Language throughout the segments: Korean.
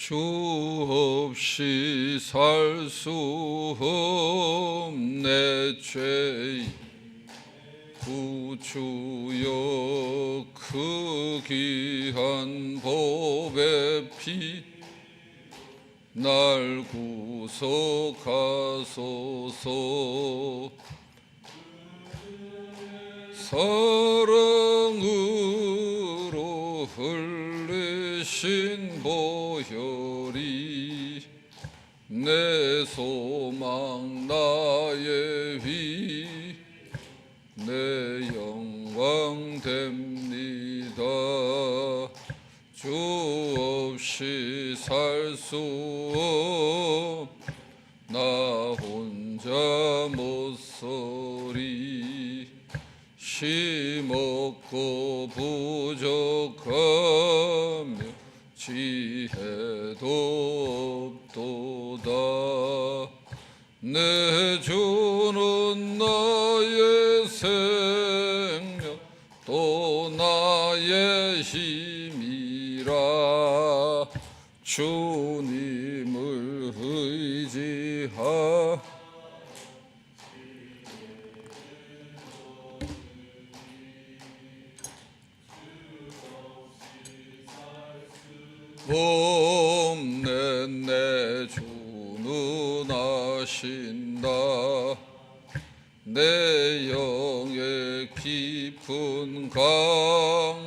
주 없이 살 수 없네 죄 구주여 그 귀한 법의 피 날 구속하소서. 사랑으로 흘리신 보혈이 내 소망 나의 위내 영광 됩니다 주 없이 살 수 없나 혼자 못 서리 심없고 부족하며 지혜 없네 내 주는 아신다. 내 영의 깊은 강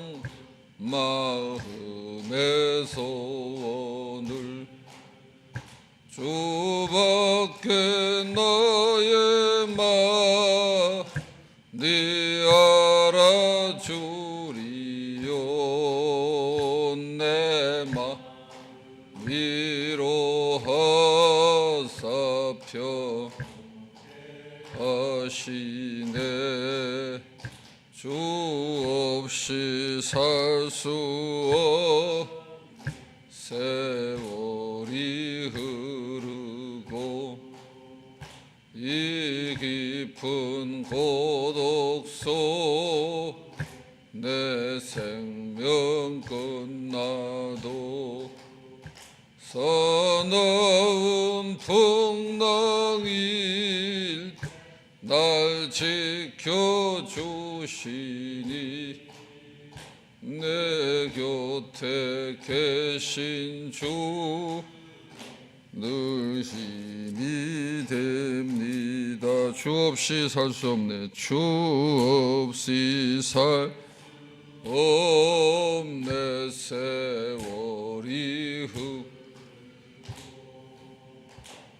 없이 살수없 세월이 흐르고 이 깊은 고독 속 내 생명 끝나도 사나운 풍랑일 날 지켜주시니 내 곁에 계신 주 늘 힘이 됩니다. 주 없이 살 수 없네. 주 없이 살 없네 세월이 후.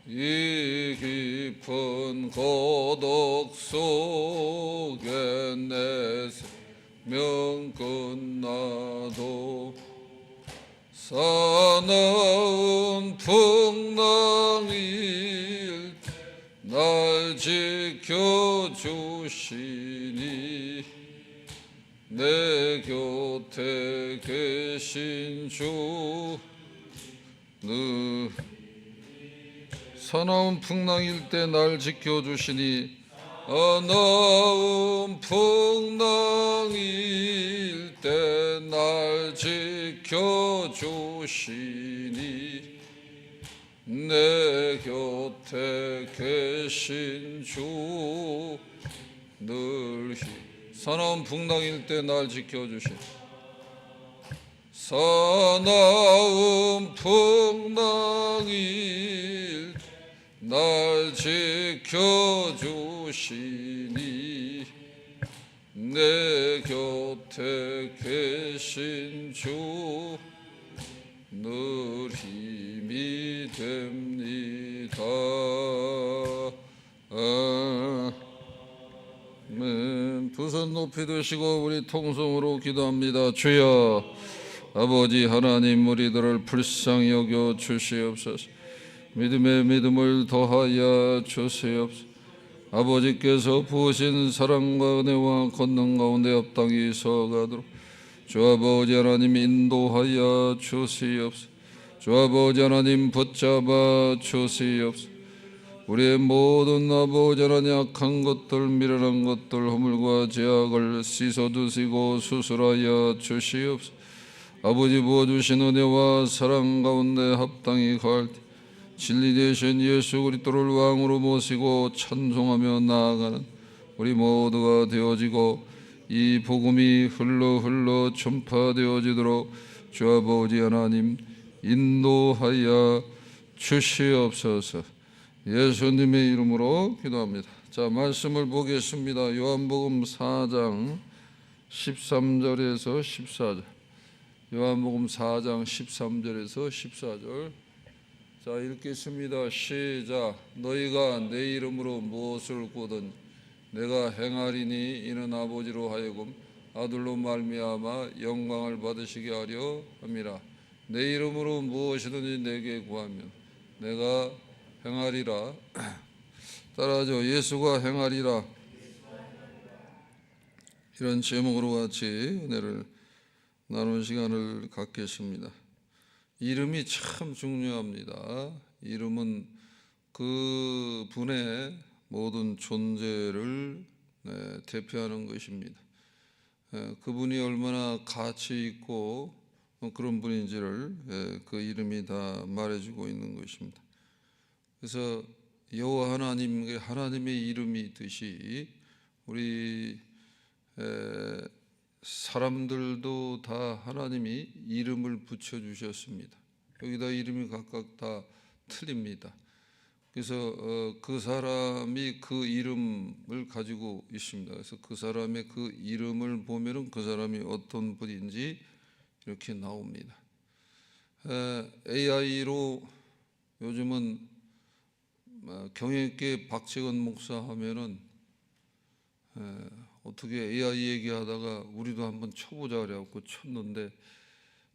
이 깊은 고독 속 사나운 풍랑일 날 지켜주시니 내 곁에 계신 주. 늘 사나운 풍랑일 때 날 지켜주시니 어나운 풍랑일 지켜 주시니 내 곁에 계신 주 늘 사나운 풍랑일 때 날 지켜주시니 사나운 풍랑일 날 지켜 주시니 내 곁에 계신 주 늘 힘이 됩니다. 아멘. 두손 높이 드시고 우리 통성으로 기도합니다. 주여 아버지 하나님 우리들을 불쌍히 여겨 주시옵소서. 믿음의 믿음을 더하여 주시옵소서. 아버지께서 부으신 사랑과 은혜와 권능 가운데 합당히 서가도록 주 아버지 하나님 인도하여 주시옵소서. 주 아버지 하나님 붙잡아 주시옵소서. 우리의 모든 아버지 하나님 약한 것들 미련한 것들 허물과 죄악을 씻어 두시고 수술하여 주시옵소서. 아버지 부어주신 은혜와 사랑 가운데 합당히 갈 때, 진리 되신 예수 그리스도를 왕으로 모시고 찬송하며 나아가는 우리 모두가 되어지고 이 복음이 흘러 흘러 전파되어지도록 주 아버지 하나님 인도하여 주시옵소서 예수님의 이름으로 기도합니다. 자 말씀을 보겠습니다. 요한복음 4장 13절에서 14절 요한복음 4장 13절에서 14절 자 읽겠습니다. 시작. 너희가 내 이름으로 무엇을 구든 내가 행하리니 이는 아버지로 하여금 아들로 말미암아 영광을 받으시게 하려 함이라. 내 이름으로 무엇이든지 내게 구하면 내가 행하리라. 따라하죠. 예수가 행하리라. 이런 제목으로 같이 은혜를 나눈 시간을 갖겠습니다. 이름이 참 중요합니다. 이름은 그 분의 모든 존재를 네, 대표하는 것입니다. 예, 그분이 얼마나 가치 있고 어, 그런 분인지를 예, 그 이름이 다 말해주고 있는 것입니다. 그래서 여호와 하나님 하나님의 이름이 있듯이 우리 에, 사람들도 다 하나님이 이름을 붙여 주셨습니다. 여기다 이름이 각각 다 틀립니다. 그래서 어, 그 사람이 그 이름을 가지고 있습니다. 그래서 그 사람의 그 이름을 보면은 그 사람이 어떤 분인지 이렇게 나옵니다. AI로 요즘은 어, 경영계 박재건 목사 하면은 에, 어떻게 AI 얘기하다가 우리도 한번 쳐보자 그래갖고 쳤는데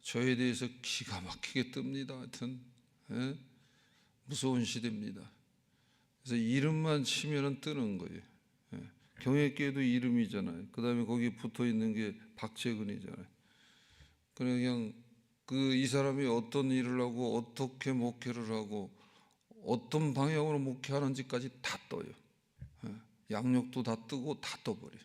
저에 대해서 기가 막히게 뜹니다. 하여튼 에? 무서운 시대입니다. 그래서 이름만 치면은 뜨는 거예요. 예. 경영계도 이름이잖아요. 그 다음에 거기 붙어 있는 게 박재근이잖아요. 그냥 그 이 사람이 어떤 일을 하고 어떻게 목회를 하고 어떤 방향으로 목회하는지까지 다 떠요. 예. 양력도 다 뜨고 다 떠버려. 요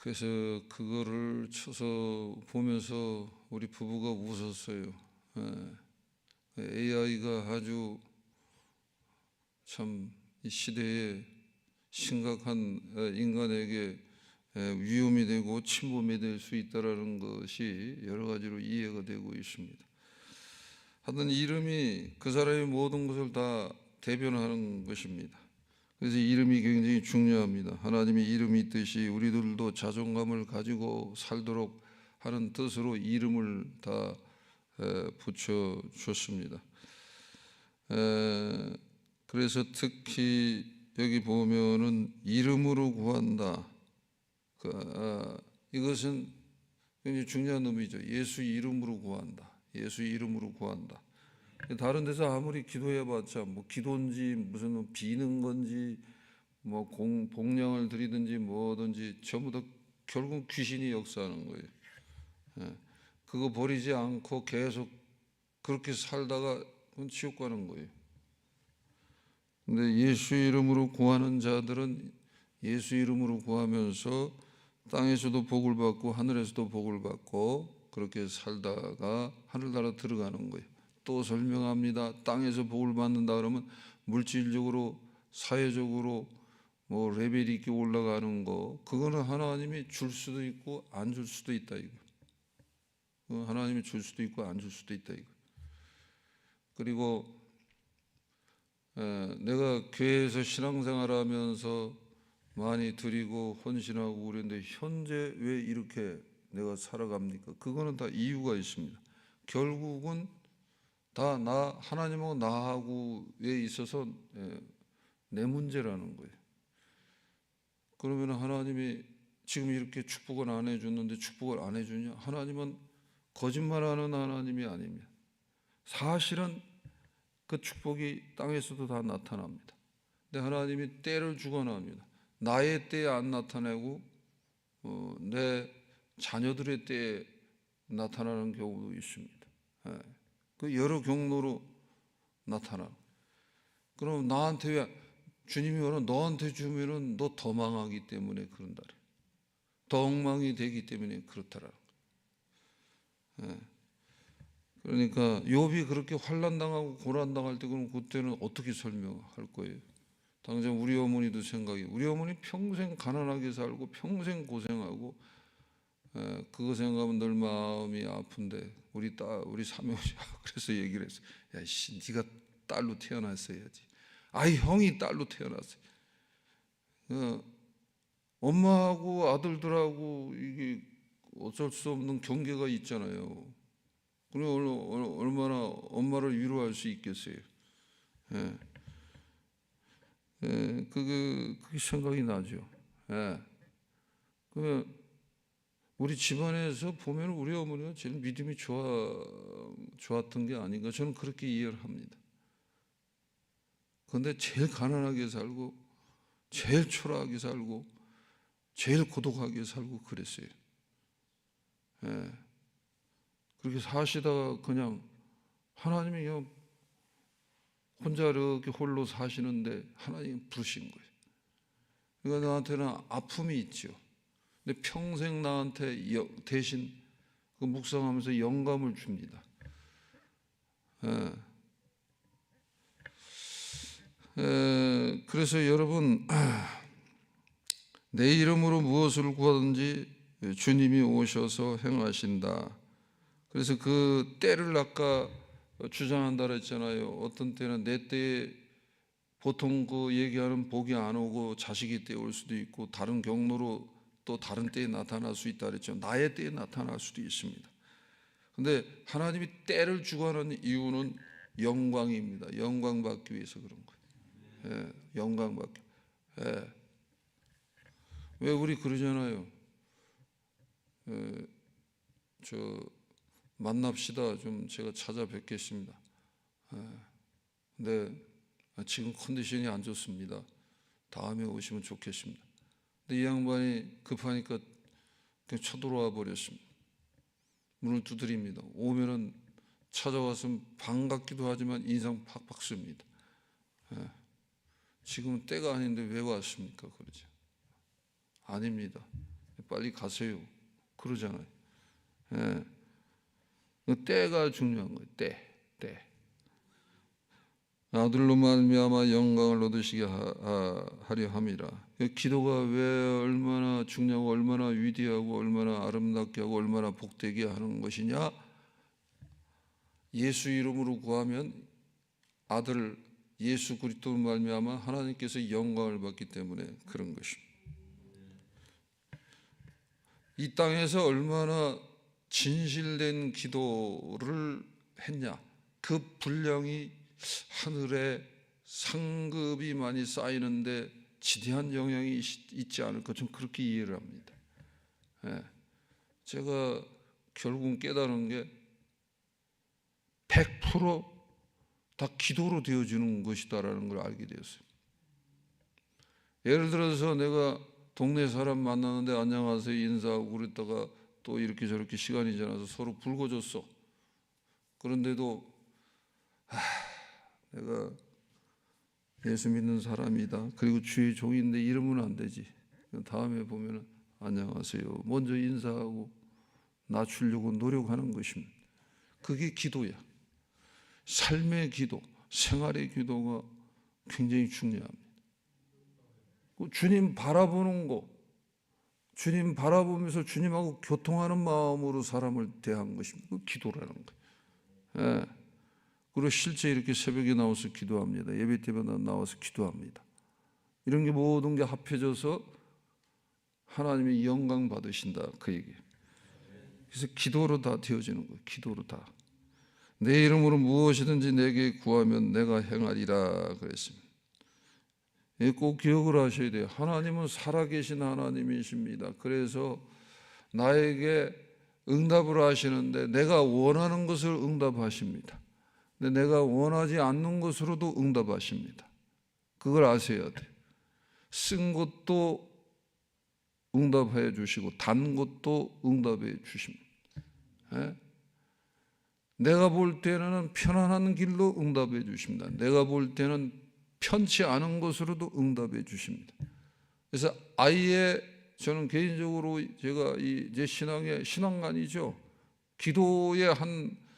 그래서 그거를 쳐서 보면서 우리 부부가 웃었어요. 예. AI가 아주 참 이 시대에 심각한 어, 인간에게 예, 위험이 되고 침범이 될 수 있다라는 것이 여러 가지로 이해가 되고 있습니다. 하여튼 이름이 그 사람의 모든 것을 다 대변하는 것입니다. 그래서 이름이 굉장히 중요합니다. 하나님의 이름이 있듯이 우리들도 자존감을 가지고 살도록 하는 뜻으로 이름을 다 에, 붙여 줬습니다. 에, 그래서 특히 여기 보면은 이름으로 구한다. 그, 아, 이것은 굉장히 중요한 의미죠. 예수 이름으로 구한다. 예수 이름으로 구한다. 다른 데서 아무리 기도해봤자 뭐 기도인지 무슨 뭐 비는 건지 뭐 공, 복령을 드리든지 뭐든지 전부 다 결국 귀신이 역사하는 거예요. 예. 그거 버리지 않고 계속 그렇게 살다가 지옥 가는 거예요. 근데 예수 이름으로 구하는 자들은 예수 이름으로 구하면서 땅에서도 복을 받고 하늘에서도 복을 받고 그렇게 살다가 하늘나라 들어가는 거예요. 또 설명합니다. 땅에서 복을 받는다 그러면 물질적으로 사회적으로 뭐 레벨이 이렇게 올라가는 거 그거는 하나님이 줄 수도 있고 안 줄 수도 있다 이거. 그 하나님이 줄 수도 있고 안 줄 수도 있다 이거. 그리고 에, 내가 교회에서 신앙생활하면서 많이 드리고 헌신하고 그랬는데 현재 왜 이렇게 내가 살아갑니까? 그거는 다 이유가 있습니다. 결국은 다 나 하나님하고 나하고에 있어서 에, 내 문제라는 거예요. 그러면 하나님이 지금 이렇게 축복을 안 해줬는데 축복을 안 해주냐? 하나님은 거짓말하는 하나님이 아닙니다. 사실은 그 축복이 땅에서도 다 나타납니다. 근데 하나님이 때를 주관합니다. 나의 때에 안 나타내고 어, 내 자녀들의 때에 나타나는 경우도 있습니다. 예. 그 여러 경로로 나타나. 그럼 나한테 왜 주님이 오라 너한테 주면은 너 더 망하기 때문에 그런다래. 더 엉망이 되기 때문에 그렇다라. 예. 그러니까 욥이 그렇게 환난 당하고 고난 당할 때 그럼 그때는 어떻게 설명할 거예요? 당장 우리 어머니도 생각이 우리 어머니 평생 가난하게 살고 평생 고생하고 그거 생각하면 늘 마음이 아픈데 우리 딸 우리 사명이 그래서 얘기를 했어. 야 씨 네가 딸로 태어났어야지. 아이 형이 딸로 태어났어. 어, 엄마하고 아들들하고 이게 어쩔 수 없는 경계가 있잖아요. 얼- 얼마나 엄마를 위로할 수 있겠어요. 예. 예, 그게, 그게 생각이 나죠. 예. 그러면 우리 집안에서 보면 우리 어머니가 제일 믿음이 좋아, 좋았던 게 아닌가 저는 그렇게 이해를 합니다. 그런데 제일 가난하게 살고 제일 초라하게 살고 제일 고독하게 살고 그랬어요. 예. 그렇게 사시다가 그냥 하나님이 그냥 혼자 이렇게 홀로 사시는데 하나님 부르신 거예요. 그러니까 나한테는 아픔이 있죠. 근데 평생 나한테 여- 대신 그 묵상하면서 영감을 줍니다. 예. 에, 그래서 여러분 내 이름으로 무엇을 구하든지 주님이 오셔서 행하신다. 그래서 그 때를 아까 주장한다 그랬잖아요. 어떤 때는 내 때에 보통 그 얘기하는 복이 안 오고 자식이 때 올 수도 있고 다른 경로로 또 다른 때에 나타날 수 있다 그랬죠. 나의 때에 나타날 수도 있습니다. 근데 하나님이 때를 주관하는 이유는 영광입니다. 영광 받기 위해서 그런 거예요. 예, 영광 받기. 예. 왜 우리 그러잖아요. 예, 저 만납시다. 좀 제가 찾아뵙겠습니다. 예, 근데 지금 컨디션이 안 좋습니다. 다음에 오시면 좋겠습니다. 근데 이 양반이 급하니까 그냥 쳐들어와 버렸습니다. 문을 두드립니다. 오면은 찾아와서 반갑기도 하지만 인상 팍팍 씁니다. 예. 지금은 때가 아닌데 왜 왔습니까? 그러죠. 아닙니다. 빨리 가세요. 그러잖아요. 예. 그 때가 중요한 거예요. 때, 때. 아들로 말미암아 영광을 얻으시게 하, 려 함이라. 그 기도가 왜 얼마나 중요하고 얼마나 위대하고 얼마나 아름답게 하고 얼마나 복되게 하는 것이냐? 예수 이름으로 구하면 아들 예수 그리스도로 말미암아 하나님께서 영광을 받기 때문에 그런 것입니다. 이 땅에서 얼마나 진실된 기도를 했냐? 그 분량이 하늘에 상급이 많이 쌓이는데 지대한 영향이 있- 있지 않을까 좀 그렇게 이해를 합니다. 예. 제가 결국은 깨달은 게 100%다 기도로 되어주는 것이다라는 걸 알게 되었어요. 예를 들어서 내가 동네 사람 만나는데 안녕하세요 인사하고 그랬다가 또 이렇게 저렇게 시간이 지나서 서로 붉어졌어. 그런데도 아, 내가 예수 믿는 사람이다. 그리고 주의 종인데 이러면 안 되지. 다음에 보면은 안녕하세요. 먼저 인사하고 낮추려고 노력하는 것입니다. 그게 기도야. 삶의 기도, 생활의 기도가 굉장히 중요합니다. 그 주님 바라보는 거, 주님 바라보면서 주님하고 교통하는 마음으로 사람을 대한 것입니다. 그 기도라는 거예요. 예. 그리고 실제 이렇게 새벽에 나와서 기도합니다. 예배 때마다 나와서 기도합니다. 이런 게 모든 게 합해져서 하나님이 영광 받으신다 그 얘기. 그래서 기도로 다 되어지는 거예요. 기도로 다. 내 이름으로 무엇이든지 내게 구하면 내가 행하리라 그랬습니다. 예, 꼭 기억을 하셔야 돼요. 하나님은 살아계신 하나님이십니다. 그래서 나에게 응답을 하시는데 내가 원하는 것을 응답하십니다. 근데 내가 원하지 않는 것으로도 응답하십니다. 그걸 아셔야 돼요. 쓴 것도 응답해 주시고 단 것도 응답해 주십니다. 예? 내가 볼 때는 편안한 길로 응답해 주십니다. 내가 볼 때는 편치 않은 것으로도 응답해 주십니다. 그래서 아예 저는 개인적으로 제가 이 제 신앙의 신앙관이죠. 기도의 한 에,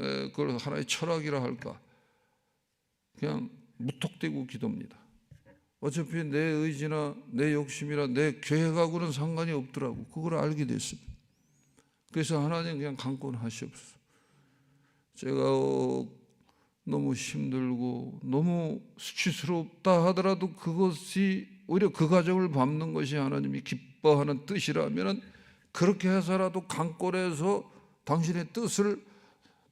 그걸 하나의 철학이라 할까? 그냥 무턱대고 기도입니다. 어차피 내 의지나 내 욕심이나 내 계획하고는 상관이 없더라고. 그걸 알게 됐습니다. 그래서 하나님 그냥 강권하시옵소서. 제가 어, 너무 힘들고 너무 수치스럽다 하더라도 그것이 오히려 그 가정을 밟는 것이 하나님이 기뻐하는 뜻이라면은 그렇게 해서라도 강권해서 당신의 뜻을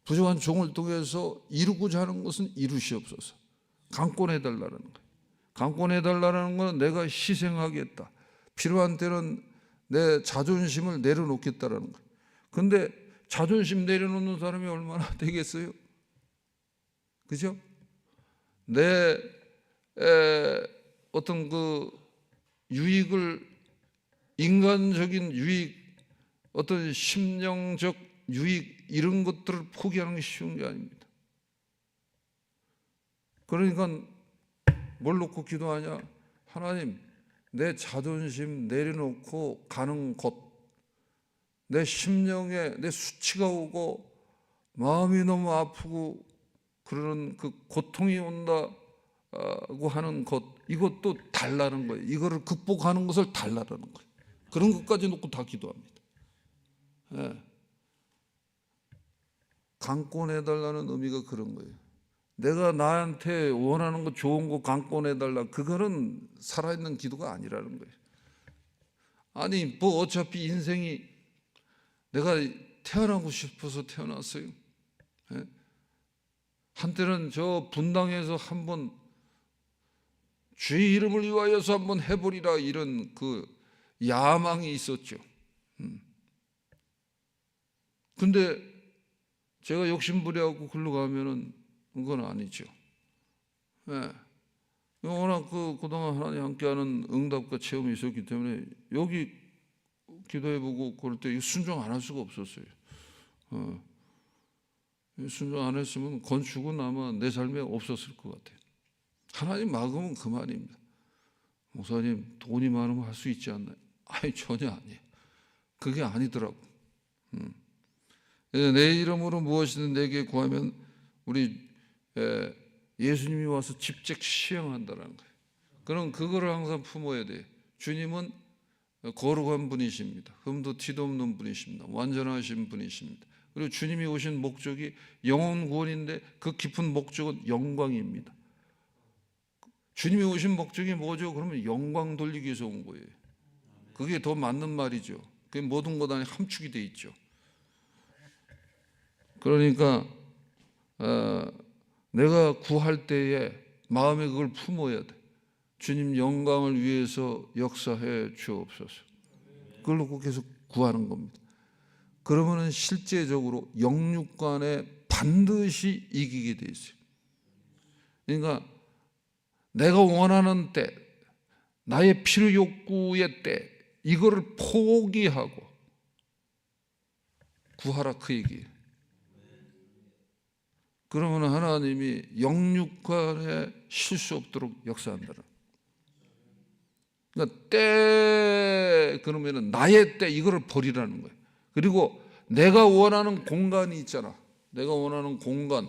부족한 종을 통해서 이루고자 하는 것은 이루시옵소서. 강권해 달라는 거예요. 강권해 달라는 건 내가 희생하겠다. 필요한 때는 내 자존심을 내려놓겠다라는 거예요. 근데 자존심 내려놓는 사람이 얼마나 되겠어요? 그죠? 내 에, 어떤 그 유익을 인간적인 유익, 어떤 심령적 유익 이런 것들을 포기하는 게 쉬운 게 아닙니다. 그러니까 뭘 놓고 기도하냐? 하나님, 내 자존심 내려놓고 가는 곳, 내 심령에 내 수치가 오고 마음이 너무 아프고 그러는 그 고통이 온다고 하는 것, 이것도 달라는 거예요. 이거를 극복하는 것을 달라는 거예요. 그런 것까지 놓고 다 기도합니다. 예. 강권해달라는 의미가 그런 거예요. 내가 나한테 원하는 거 좋은 거 강권해달라. 그거는 살아있는 기도가 아니라는 거예요. 아니, 뭐 어차피 인생이 내가 태어나고 싶어서 태어났어요. 예? 한때는 저 분당에서 한번 주의 이름을 위하여서 한번 해보리라 이런 그 야망이 있었죠. 음. 근데 제가 욕심부려갖고 글로 가면은 그건 아니죠. 예. 워낙 그 그동안 하나님 함께하는 응답과 체험이 있었기 때문에 여기 기도해보고 그럴 때 순종 안 할 수가 없었어요. 어. 순종 안 했으면 건축은 아마 내 삶에 없었을 것 같아요. 하나님 막으면 그만입니다. 목사님 돈이 많으면 할 수 있지 않나요? 아니 전혀 아니에요. 그게 아니더라고. 음. 내 이름으로 무엇이든 내게 구하면 우리 예수님이 와서 직접 시행한다는 거예요. 그럼 그거를 항상 품어야 돼요. 주님은 거룩한 분이십니다. 흠도 티도 없는 분이십니다. 완전하신 분이십니다. 그리고 주님이 오신 목적이 영혼 구원인데 그 깊은 목적은 영광입니다. 주님이 오신 목적이 뭐죠? 그러면 영광 돌리기 위해서 온 거예요. 그게 더 맞는 말이죠. 그 모든 것 안에 함축이 돼 있죠. 그러니까 어, 내가 구할 때에 마음에 그걸 품어야 돼. 주님 영광을 위해서 역사해 주옵소서. 그걸 놓고 계속 구하는 겁니다. 그러면은 실제적으로 영육간에 반드시 이기게 돼 있어요. 그러니까 내가 원하는 때, 나의 필요 욕구의 때, 이거를 포기하고 구하라 그 얘기예요. 그러면 하나님이 영육간에 실수 없도록 역사한다는. 그러니까 때 그러면은 나의 때 이거를 버리라는 거예요. 그리고 내가 원하는 공간이 있잖아. 내가 원하는 공간,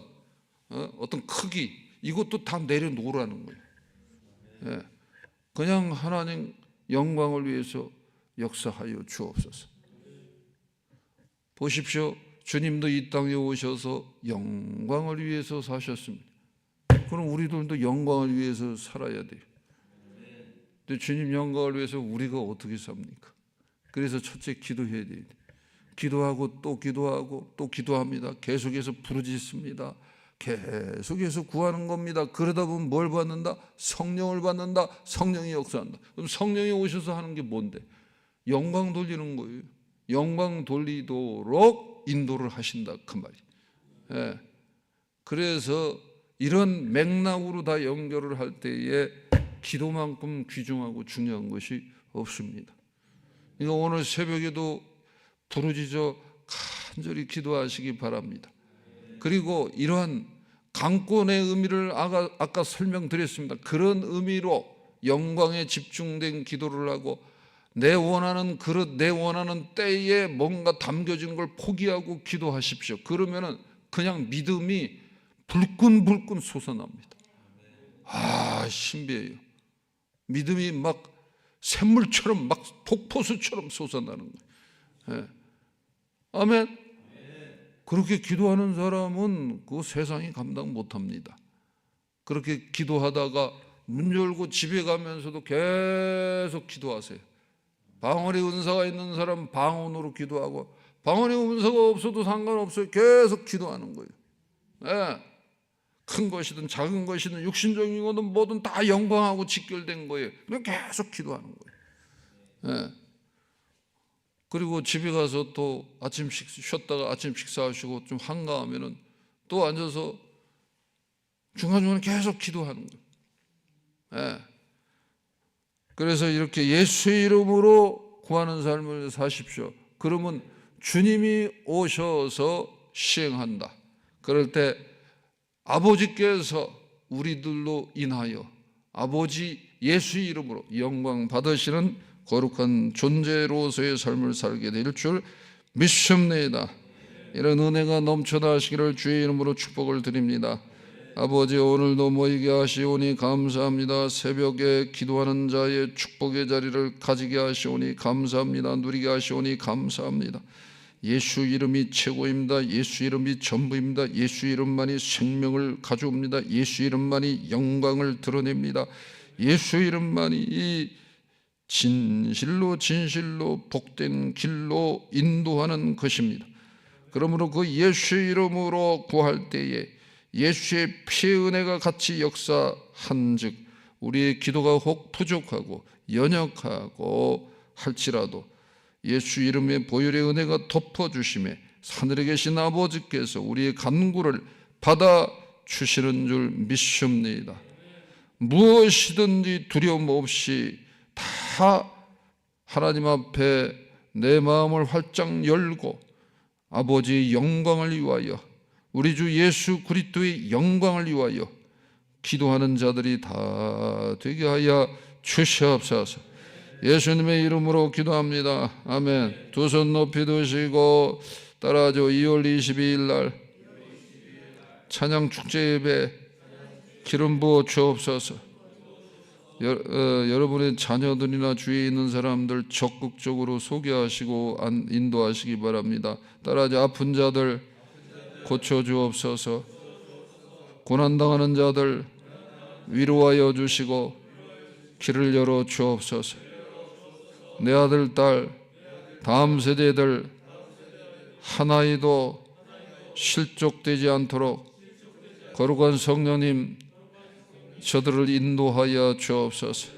어? 떤 크기 이것도 다 내려놓으라는 거예요. 예. 그냥 하나님 영광을 위해서 역사하여 주옵소서. 보십시오. 주님도 이 땅에 오셔서 영광을 위해서 사셨습니다. 그럼 우리들도 영광을 위해서 살아야 돼요. 근데 주님 영광을 위해서 우리가 어떻게 삽니까? 그래서 첫째 기도해야 돼요. 기도하고 또 기도하고 또 기도합니다. 계속해서 부르짖습니다. 계속해서 구하는 겁니다. 그러다 보면 뭘 받는다? 성령을 받는다. 성령이 역사한다. 그럼 성령이 오셔서 하는 게 뭔데? 영광 돌리는 거예요. 영광 돌리도록 인도를 하신다 그 말이. 예. 그래서 이런 맥락으로 다 연결을 할 때에 기도만큼 귀중하고 중요한 것이 없습니다. 그러니까 오늘 새벽에도 부르짖어 간절히 기도하시기 바랍니다. 그리고 이러한 강권의 의미를 아까, 아까 설명드렸습니다. 그런 의미로 영광에 집중된 기도를 하고 내 원하는 그릇, 내 원하는 때에 뭔가 담겨진 걸 포기하고 기도하십시오. 그러면은 그냥 믿음이 불끈불끈 솟아납니다. 아 신비해요. 믿음이 막 샘물처럼 막 폭포수처럼 솟아나는 거예요. 예. 아멘. 그렇게 기도하는 사람은 그 세상이 감당 못 합니다. 그렇게 기도하다가 문 열고 집에 가면서도 계속 기도하세요. 방언의 은사가 있는 사람 방언으로 기도하고 방언의 은사가 없어도 상관없어요. 계속 기도하는 거예요. 예. 큰 것이든 작은 것이든 육신적인 거든 뭐든 다 영광하고 직결된 거예요. 그냥 계속 기도하는 거예요. 예. 그리고 집에 가서 또 아침 식 쉬었다가 아침 식사하시고 좀 한가하면은 또 앉아서 중간중간에 계속 기도하는 거예요. 예. 그래서 이렇게 예수의 이름으로 구하는 삶을 사십시오. 그러면 주님이 오셔서 시행한다. 그럴 때 아버지께서 우리들로 인하여 아버지 예수의 이름으로 영광 받으시는 거룩한 존재로서의 삶을 살게 될 줄 믿습니다. 이런 은혜가 넘쳐나시기를 주의 이름으로 축복을 드립니다. 아버지 오늘도 모이게 하시오니 감사합니다. 새벽에 기도하는 자의 축복의 자리를 가지게 하시오니 감사합니다. 누리게 하시오니 감사합니다. 예수 이름이 최고입니다. 예수 이름이 전부입니다. 예수 이름만이 생명을 가져옵니다. 예수 이름만이 영광을 드러냅니다. 예수 이름만이 이 진실로 진실로 복된 길로 인도하는 것입니다. 그러므로 그 예수 이름으로 구할 때에 예수의 피의 은혜가 같이 역사한즉 우리의 기도가 혹 부족하고 연약하고 할지라도 예수 이름의 보혈의 은혜가 덮어 주심에 하늘에 계신 아버지께서 우리의 간구를 받아 주시는 줄 믿습니다. 무엇이든지 두려움 없이 다 하나님 앞에 내 마음을 활짝 열고 아버지의 영광을 위하여 우리 주 예수 그리스도의 영광을 위하여 기도하는 자들이 다 되게 하여 주시옵소서. 예수님의 이름으로 기도합니다. 아멘. 두 손 높이 드시고 따라줘 2월 22일 날 찬양 축제 예배 기름 부어 주옵소서. 여, 어, 여러분의 자녀들이나 주위에 있는 사람들 적극적으로 소개하시고 안, 인도하시기 바랍니다. 따라줘 아픈 자들 고쳐 주옵소서. 고난 당하는 자들 위로하여 주시고 길을 열어 주옵소서. 내 아들 딸 다음 세대들 하나이도 실족되지 않도록 거룩한 성령님 저들을 인도하여 주옵소서.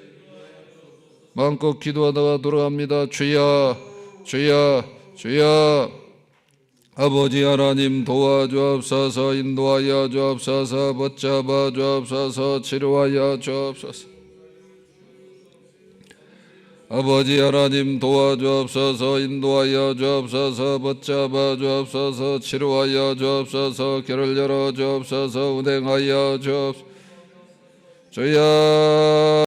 마음껏 기도하다가 돌아갑니다. 주야, 주야, 주야. 아버지 하나님 도와주옵소서, 인도하여 주옵소서, 붙잡아 주옵소서, 치료하여 주옵소서. 아버지 하나님 도와주옵소서 인도하여 주옵소서 붙잡아 주옵소서 치료하여 주옵소서 길을 열어 주옵소서 운행하여 주옵소서 주여